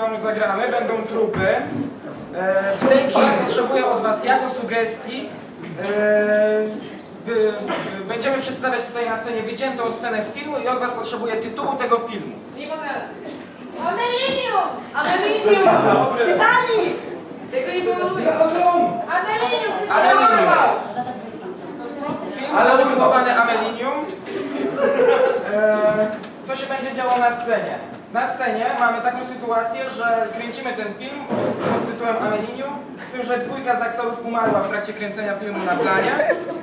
którą zagramy, będą trupy. E, w tej grze potrzebuję od Was jako sugestii. E, wy, wy, będziemy przedstawiać tutaj na scenie wyciętą scenę z filmu i od Was potrzebuję tytułu tego filmu. Nie mogę. Amelinium! Amelinium! Titanic! Tego nie pomyluję. Amelinium! Amelinium. Film zatytułowany Amelinium. E, co się będzie działo na scenie? Na scenie mamy taką sytuację, że kręcimy ten film pod tytułem Amelinium, z tym, że dwójka z aktorów umarła w trakcie kręcenia filmu na planie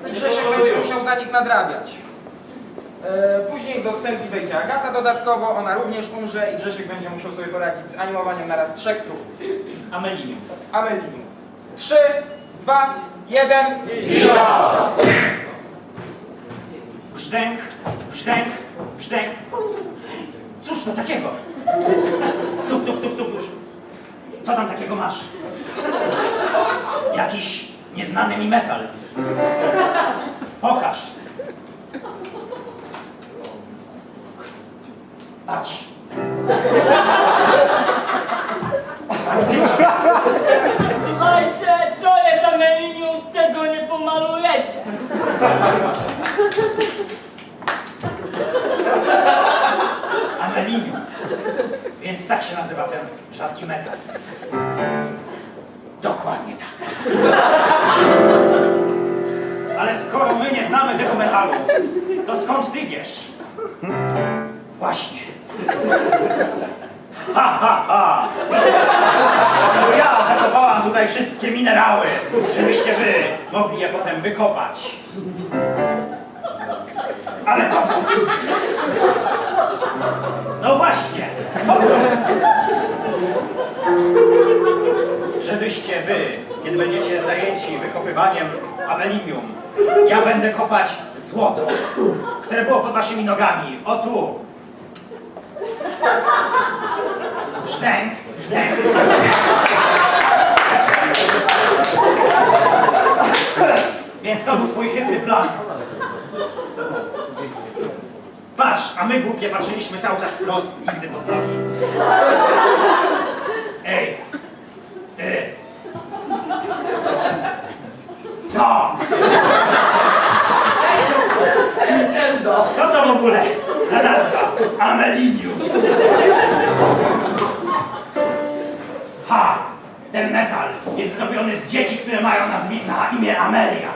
i Grzesiek będzie musiał za nich nadrabiać. E, Później do scenki wejdzie Agata dodatkowo, ona również umrze i Grzesiek będzie musiał sobie poradzić z animowaniem naraz trzech trupów. Amelinium. Amelinium. 3, 2, 1. Brzdęk, brzdęk, brzdęk. Cóż to takiego? Tup, tup, tup, tup już. Co tam takiego masz? Jakiś nieznany mi metal. Pokaż. Patrz. Faktycznie. Słuchajcie, to jest Amelinium, tego nie pomalujecie. Amelinium. Tak się nazywa ten rzadki metal. Dokładnie tak. Ale skoro my nie znamy tego metalu, to skąd ty wiesz? Właśnie. Ha, ha, ha. To ja zakopałam tutaj wszystkie minerały, żebyście wy mogli je potem wykopać. Ale po co? Żebyście wy, kiedy będziecie zajęci wykopywaniem amelinium, ja będę kopać złoto, które było pod waszymi nogami. O tu. Brzdęk, brzdęk. Więc to był twój chytry plan. Patrz, a my głupie patrzyliśmy cały czas wprost, nigdy pod nogi. Ej, ty. Co? Co to w ogóle za nazwa? Ha! Ten metal jest zrobiony z dzieci, które mają nazwi- na imię Amelia.